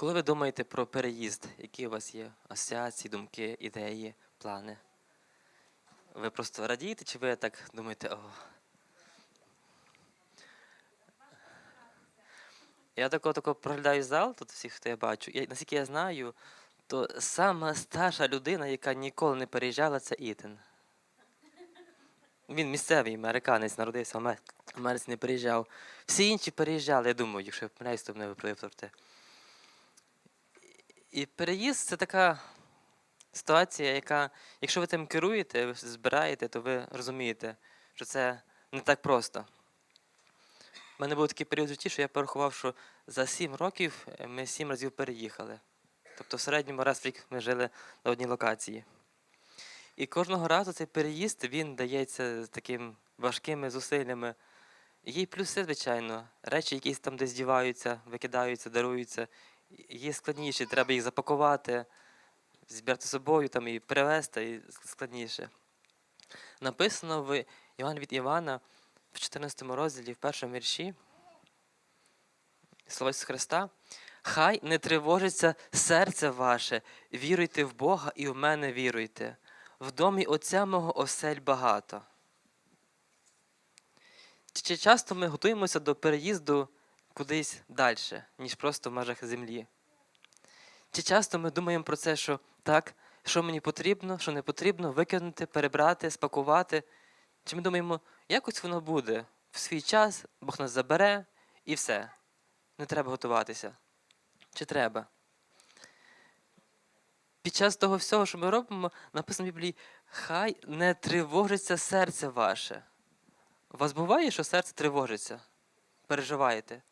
Коли ви думаєте про переїзд, які у вас є асоціації, думки, ідеї, плани? Ви просто радієте, чи ви так думаєте, о. Я тако, тако проглядаю зал, тут всіх, хто я бачу, і наскільки я знаю, то сама старша людина, яка ніколи не переїжджала, це Ітан. Він місцевий американець, народився в Аме- Америці, не переїжджав. Всі інші переїжджали, я думаю, якщо я помиляюсь, то мене виправте. І переїзд це така ситуація, яка, якщо ви тим керуєте, ви збираєте, то ви розумієте, що це не так просто. У мене був такий період в житті, що я порахував, що за сім років е, ми сім разів переїхали. Тобто в середньому раз в рік ми жили на одній локації. І кожного разу цей переїзд він дається з таким важкими зусиллями. Є й плюси, звичайно, речі, якісь там десь діваються, викидаються, даруються. Є складніші, треба їх запакувати, збирати з собою там, і перевезти, і складніше. Написано в Іван від Івана в 14 розділі, в першому вірші, Слова Ісуса Христа. Хай не тривожиться серце ваше, віруйте в Бога і в мене віруйте. В домі Отця мого осель багато. Чи часто ми готуємося до переїзду кудись далі, ніж просто в межах землі? Чи часто ми думаємо про це, що так, що мені потрібно, що не потрібно, викинути, перебрати, спакувати? Чи ми думаємо, якось воно буде в свій час, Бог нас забере і все. Не треба готуватися. Чи треба? Під час того всього, що ми робимо, написано в Біблії, хай не тривожиться серце ваше. У вас буває, що серце тривожиться? Переживаєте?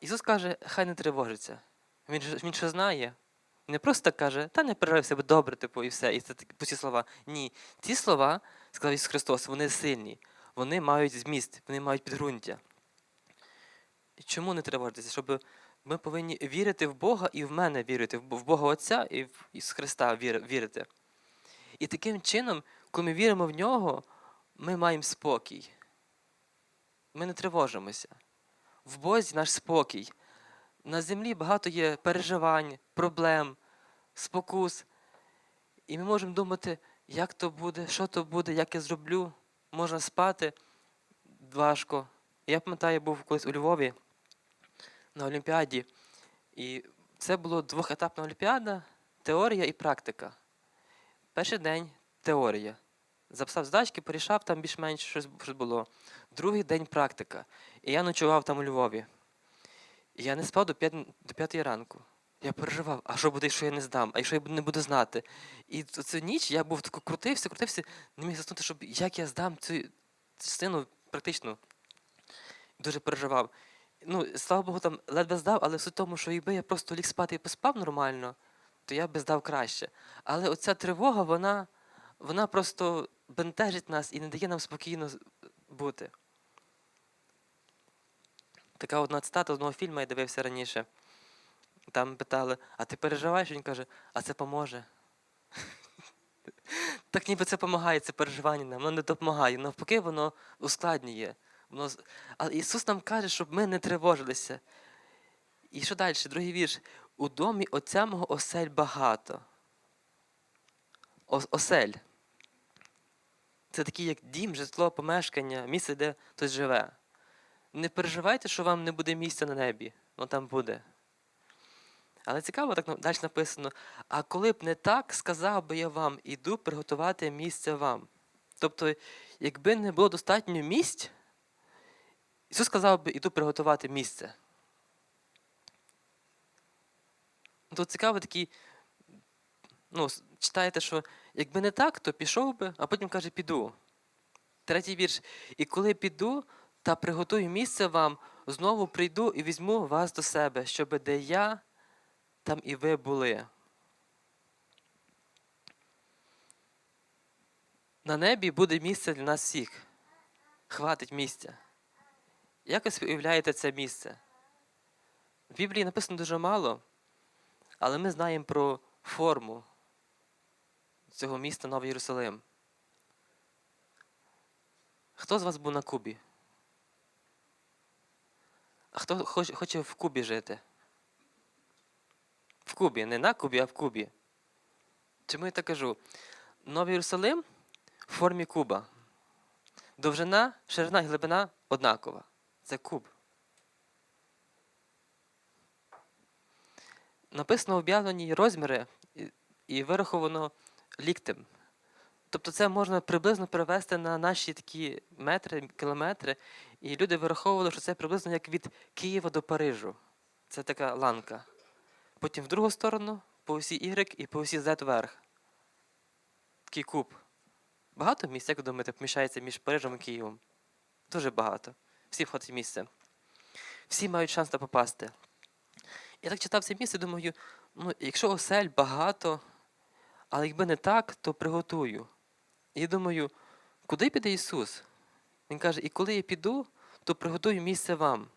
Ісус каже, хай не тривожиться. Він, він що знає. Не просто каже, та не переживай себе добре, типу, і все. І це пусті слова. Ні. Ці слова, сказав Ісус Христос, вони сильні, вони мають зміст, вони мають підґрунтя. Чому не тривожитися? Щоб ми повинні вірити в Бога і в мене вірити, в Бога Отця і в Ісуса Христа вірити. І таким чином, коли ми віримо в нього, ми маємо спокій. Ми не тривожимося. В Бозі наш спокій. На землі багато є переживань, проблем, спокус. І ми можемо думати, як то буде, що то буде, як я зроблю. Можна спати важко. Я пам'ятаю, я був колись у Львові на Олімпіаді. І це було двохетапна олімпіада, теорія і практика. Перший день теорія. Записав здачки, порішав, там більш-менш щось було. Другий день практика. І я ночував там у Львові. І я не спав до, п'ят... до п'ятої ранку. Я переживав, а що буде, якщо я не здам, а якщо я не буду знати. І цю ніч я був тако крутився, крутився, не міг заснути, щоб як я здам цю частину практично. Дуже переживав. Ну, слава Богу, там ледве здав, але в тому, що якби я просто ліг спати і поспав нормально, то я би здав краще. Але оця тривога, вона, вона просто бентежить нас і не дає нам спокійно бути. Така одна цитата з одного фільму я дивився раніше. Там питали, а ти переживаєш? Він каже, а це поможе. Так ніби це допомагає, це переживання нам, воно не допомагає. Навпаки, воно ускладнює. Воно... Але Ісус нам каже, щоб ми не тривожилися. І що далі? Другий вірш. У домі Отця мого осель багато. Ос- осель. Це такий, як дім, житло, помешкання, місце, де хтось живе. Не переживайте, що вам не буде місця на небі. Воно там буде. Але цікаво, так далі написано: а коли б не так, сказав би я вам, іду приготувати місце вам. Тобто, якби не було достатньо місць, Ісус сказав би, іду приготувати місце. Тут цікаво такий, ну, читаєте, що якби не так, то пішов би, а потім каже, піду. Третій вірш. І коли піду та приготую місце вам, знову прийду і візьму вас до себе, щоби де я, там і ви були. На небі буде місце для нас всіх. Хватить місця. Якось ви уявляєте це місце? В Біблії написано дуже мало, але ми знаємо про форму цього міста Новий Єрусалим. Хто з вас був на Кубі? А хто хоч- хоче в Кубі жити? В кубі, не на кубі, а в кубі. Чому я так кажу? Новий Єрусалим в формі куба. Довжина, ширина і глибина однакова. Це куб. Написано об'явлені розміри і- вираховано ліктем. Тобто це можна приблизно перевести на наші такі метри, кілометри. І люди вираховували, що це приблизно як від Києва до Парижу. Це така ланка. Потім в другу сторону, по осі Y і по осі Z вверх. Такий куб. Багато місць, як ви думаєте, поміщається між Парижем і Києвом? Дуже багато. Всі входять в місце. Всі мають шанс там попасти. Я так читав це місце, думаю, ну, якщо осель багато, але якби не так, то приготую. І думаю, куди піде Ісус? Він каже, і коли я піду, то приготую місце вам.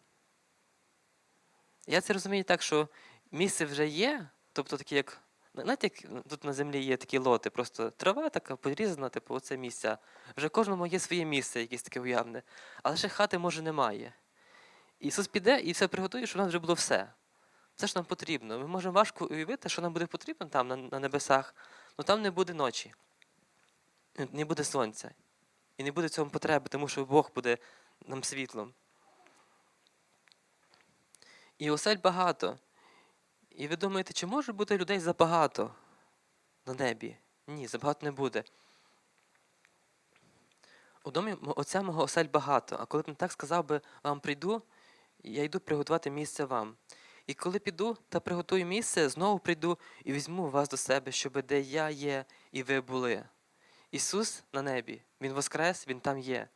Я це розумію так, що місце вже є, тобто такі, як. Знаєте, як тут на землі є такі лоти, просто трава така порізана, типу, оце місця. Вже кожному є своє місце, якесь таке уявне. Але ще хати, може, немає. Ісус піде і все приготує, щоб у нас вже було все. Все, що нам потрібно. Ми можемо важко уявити, що нам буде потрібно там, на, на небесах, але там не буде ночі, не буде сонця. І не буде в цьому потреби, тому що Бог буде нам світлом. І осель багато. І ви думаєте, чи може бути людей забагато на небі? Ні, забагато не буде. У домі отця мого осель багато, а коли б не так сказав би, вам прийду, я йду приготувати місце вам. І коли піду та приготую місце, знову прийду і візьму вас до себе, щоб де я є, і ви були. Ісус на небі, Він воскрес, Він там є.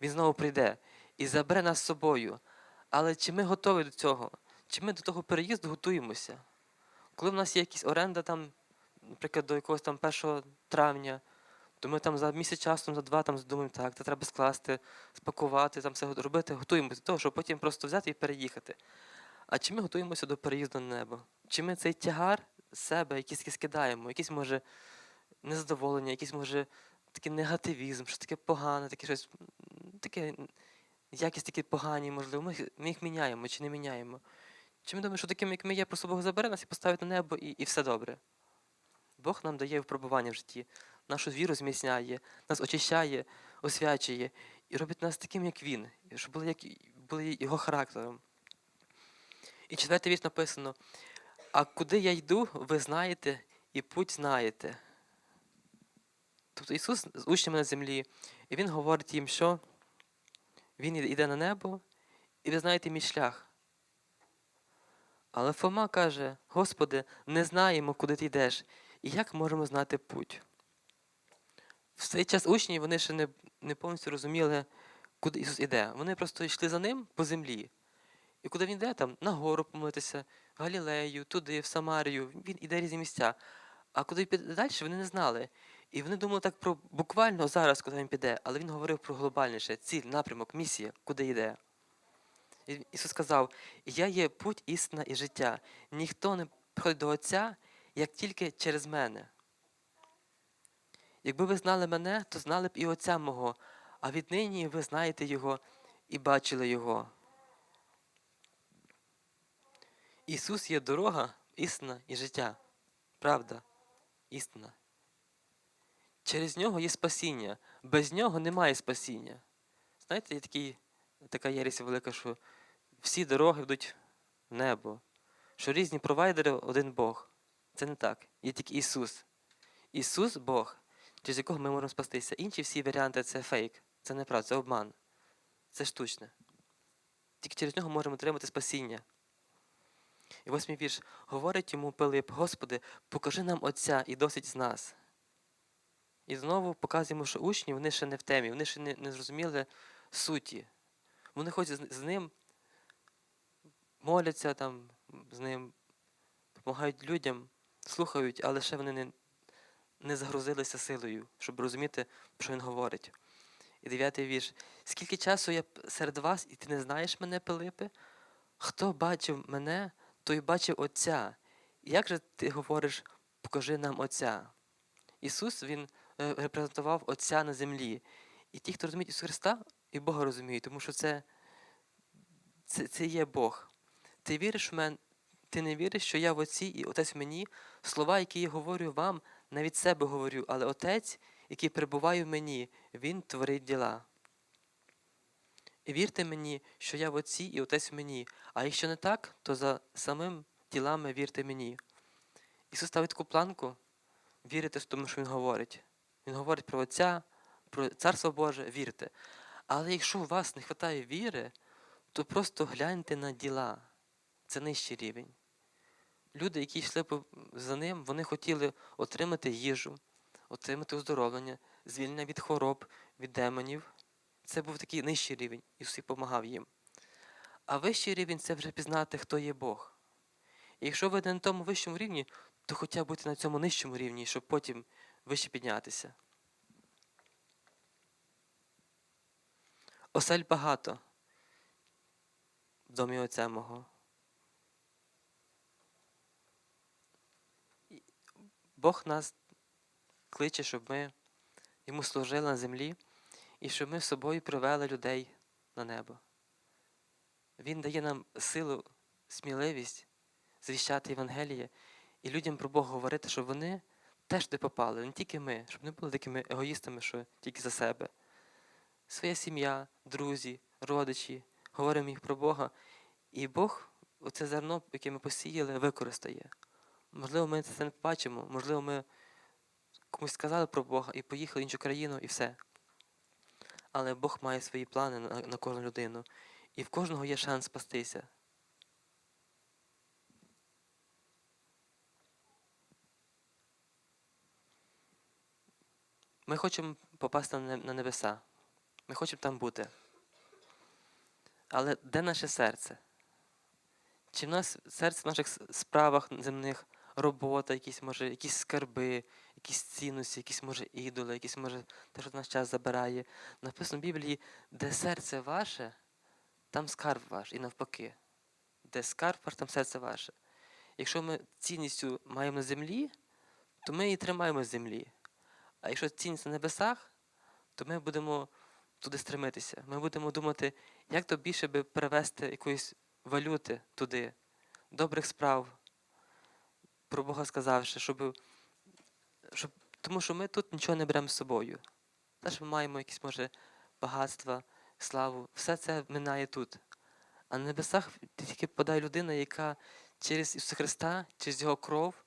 Він знову прийде і забере нас з собою. Але чи ми готові до цього? Чи ми до того переїзду готуємося? Коли в нас є якась оренда, там, наприклад, до якогось там 1 травня, то ми там за місяць часу, за два там думаємо, так, це треба скласти, спакувати, там все робити, готуємося до того, щоб потім просто взяти і переїхати. А чи ми готуємося до переїзду на небо? Чи ми цей тягар себе якийсь скидаємо, якийсь може незадоволення, якийсь може такий негативізм, що таке погане, таке щось таке якість такі погані, можливо, ми, ми їх міняємо чи не міняємо. Чи ми думаємо, що таким, як ми є, просто Бог забере нас і поставить на небо, і, і все добре. Бог нам дає випробування в житті, нашу віру зміцняє, нас очищає, освячує і робить нас таким, як Він, щоб були, як, були його характером. І четвертий вірш написано: А куди я йду, ви знаєте, і путь знаєте. Тобто Ісус з учнями на землі, і Він говорить їм, що Він йде на небо, і ви знаєте мій шлях. Але Фома каже: Господи, не знаємо, куди ти йдеш, і як можемо знати путь. В цей час учні вони ще не, не повністю розуміли, куди Ісус іде. Вони просто йшли за ним по землі. І куди він йде, там на гору помитися, в Галілею, туди, в Самарію, він іде різні місця. А куди піде далі, вони не знали. І вони думали так про буквально зараз, куди він піде, але він говорив про глобальніше, ціль, напрямок, місія, куди йде. І Ісус сказав: Я є путь, істина і життя. Ніхто не приходить до Отця, як тільки через мене. Якби ви знали мене, то знали б і Отця мого, а віднині ви знаєте Його і бачили Його. Ісус є дорога, істина і життя. Правда, істина. Через нього є спасіння. Без нього немає спасіння. Знаєте, є такий, така єресь велика, що всі дороги ведуть в небо, що різні провайдери один Бог. Це не так. Є тільки Ісус. Ісус Бог, через якого ми можемо спастися. Інші всі варіанти це фейк, це неправда, це обман. Це штучне. Тільки через нього можемо отримати спасіння. І восьмий вірш. Говорить йому Пилип, Господи, покажи нам Отця і досить з нас. І знову показуємо, що учні вони ще не в темі, вони ще не, не зрозуміли суті. Вони ходять з, з ним, моляться там з ним, допомагають людям, слухають, але ще вони не, не загрузилися силою, щоб розуміти, що він говорить. І дев'ятий вірш. Скільки часу я серед вас, і ти не знаєш мене, Пилипе? Хто бачив мене, той бачив Отця. Як же ти говориш, покажи нам Отця? Ісус Він репрезентував Отця на землі. І ті, хто розуміють Ісуса Христа, і Бога розуміють, тому що це, це, це є Бог. Ти віриш в мене, ти не віриш, що я в Отці і Отець в мені? Слова, які я говорю вам, не від себе говорю, але Отець, який перебуває в мені, Він творить діла. І вірте мені, що я в Отці і Отець в мені, а якщо не так, то за самим ділами вірте мені. Ісус ставить таку планку, вірите в тому, що Він говорить. Він говорить про Отця, про Царство Боже, вірте. Але якщо у вас не вистачає віри, то просто гляньте на діла. Це нижчий рівень. Люди, які йшли за ним, вони хотіли отримати їжу, отримати оздоровлення, звільнення від хвороб, від демонів. Це був такий нижчий рівень, Ісус і допомагав їм. А вищий рівень це вже пізнати, хто є Бог. І якщо ви не на тому вищому рівні, то хоча б бути на цьому нижчому рівні, щоб потім вище піднятися. Осель багато в домі Отця мого. Бог нас кличе, щоб ми йому служили на землі і щоб ми з собою привели людей на небо. Він дає нам силу, сміливість звіщати Євангеліє і людям про Бога говорити, щоб вони теж туди попали, не тільки ми, щоб не були такими егоїстами, що тільки за себе. Своя сім'я, друзі, родичі, говоримо їх про Бога. І Бог оце зерно, яке ми посіяли, використає. Можливо, ми це не побачимо, можливо, ми комусь сказали про Бога і поїхали в іншу країну, і все. Але Бог має свої плани на, на кожну людину. І в кожного є шанс спастися. Ми хочемо попасти на небеса. Ми хочемо там бути. Але де наше серце? Чи в нас серце в наших справах земних, робота, якісь, може, якісь скарби, якісь цінності, якісь, може, ідоли, якісь, може, те, що наш час забирає. Написано в Біблії, де серце ваше, там скарб ваш, і навпаки. Де скарб ваш, там серце ваше. Якщо ми цінністю маємо на землі, то ми її тримаємо в землі. А якщо цінність на небесах, то ми будемо туди стремитися. Ми будемо думати, як то більше би перевести якоїсь валюти туди, добрих справ, про Бога сказавши, щоб, щоб, тому що ми тут нічого не беремо з собою. Те, що ми маємо якісь, може, багатства, славу, все це минає тут. А на небесах тільки подає людина, яка через Ісуса Христа, через Його кров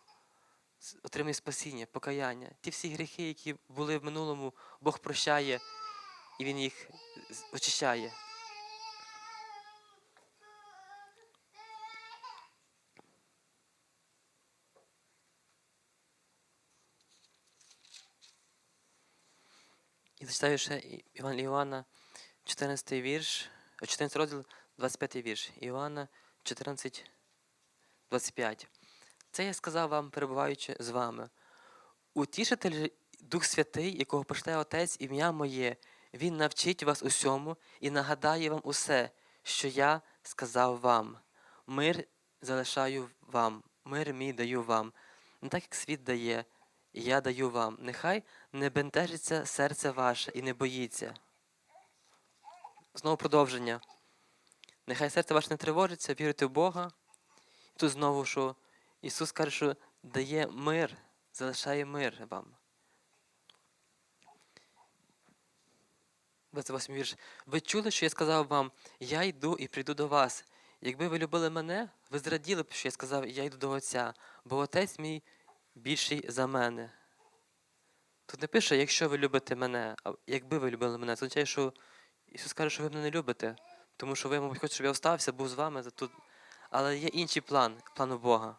отримує спасіння, покаяння. Ті всі гріхи, які були в минулому, Бог прощає і Він їх очищає. І зачитаю ще Іван Іоанна, 14 вірш, е, 14 розділ, 25 вірш. Іоанна 14, 25. Це я сказав вам, перебуваючи з вами. Утішитель Дух Святий, якого пошле Отець ім'я моє, Він навчить вас усьому і нагадає вам усе, що я сказав вам. Мир залишаю вам, мир мій даю вам. Не так, як світ дає, я даю вам. Нехай не бентежиться серце ваше і не боїться. Знову продовження. Нехай серце ваше не тривожиться, вірите в Бога. І тут знову, що Ісус каже, що дає мир, залишає мир вам. 28 вірш. Ви чули, що я сказав вам, я йду і прийду до вас. Якби ви любили мене, ви зраділи б, що я сказав, я йду до Отця, бо Отець мій більший за мене. Тут не пише, якщо ви любите мене, а якби ви любили мене, це означає, що Ісус каже, що ви мене не любите, тому що ви, мабуть, хочете, щоб я остався, був з вами тут. Але є інший план, план у Бога.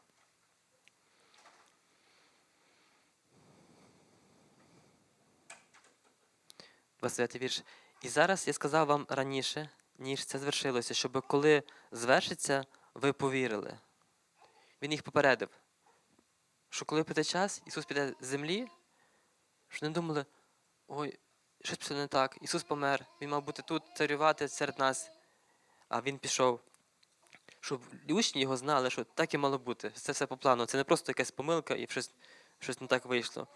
Двадцять вірш. І зараз я сказав вам раніше, ніж це звершилося, щоб коли звершиться, ви повірили. Він їх попередив, що коли прийде час, Ісус піде з землі, що не думали, ой, щось пішло не так, Ісус помер, Він мав бути тут, царювати серед нас, а Він пішов. Щоб учні його знали, що так і мало бути. Це все по плану. Це не просто якась помилка і щось, щось не так вийшло.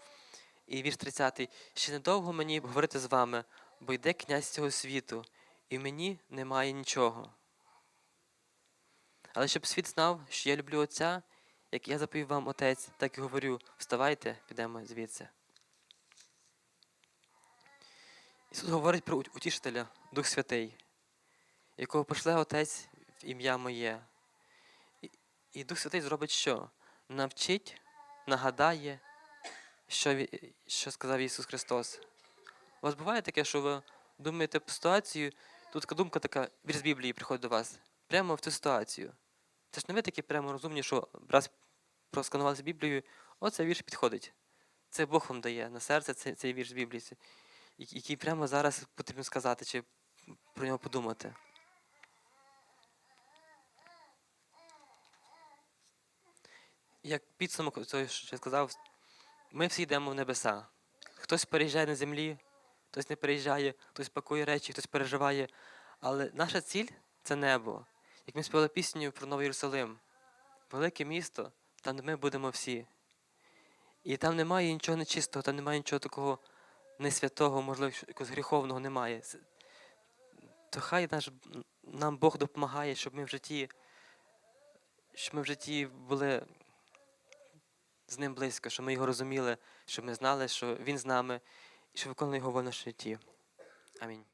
І вірш 30. Ще недовго мені говорити з вами, бо йде князь цього світу, і мені немає нічого. Але щоб світ знав, що я люблю Отця, як я заповів вам Отець, так і говорю: вставайте, підемо звідси. Ісус говорить про утішителя, Дух Святий, якого пошле Отець в ім'я моє. І Дух Святий зробить що? Навчить, нагадає, що, що сказав Ісус Христос. У вас буває таке, що ви думаєте по ситуацію, тут така думка така, вірш з Біблії приходить до вас, прямо в цю ситуацію. Це ж не ви такі прямо розумні, що раз просканувалися Біблією, оце вірш підходить. Це Бог вам дає на серце цей, цей вірш з Біблії, який прямо зараз потрібно сказати чи про нього подумати. Як підсумок цього, що я сказав, ми всі йдемо в небеса. Хтось переїжджає на землі, хтось не переїжджає, хтось пакує речі, хтось переживає. Але наша ціль це небо. Як ми співали пісню про Новий Єрусалим, велике місто, там ми будемо всі. І там немає нічого нечистого, там немає нічого такого несвятого, можливо, якогось гріховного немає. То хай наш, нам Бог допомагає, щоб ми в житті, щоб ми в житті були з ним близько, щоб ми його розуміли, щоб ми знали, що він з нами і що виконує його волю в житті. Амінь.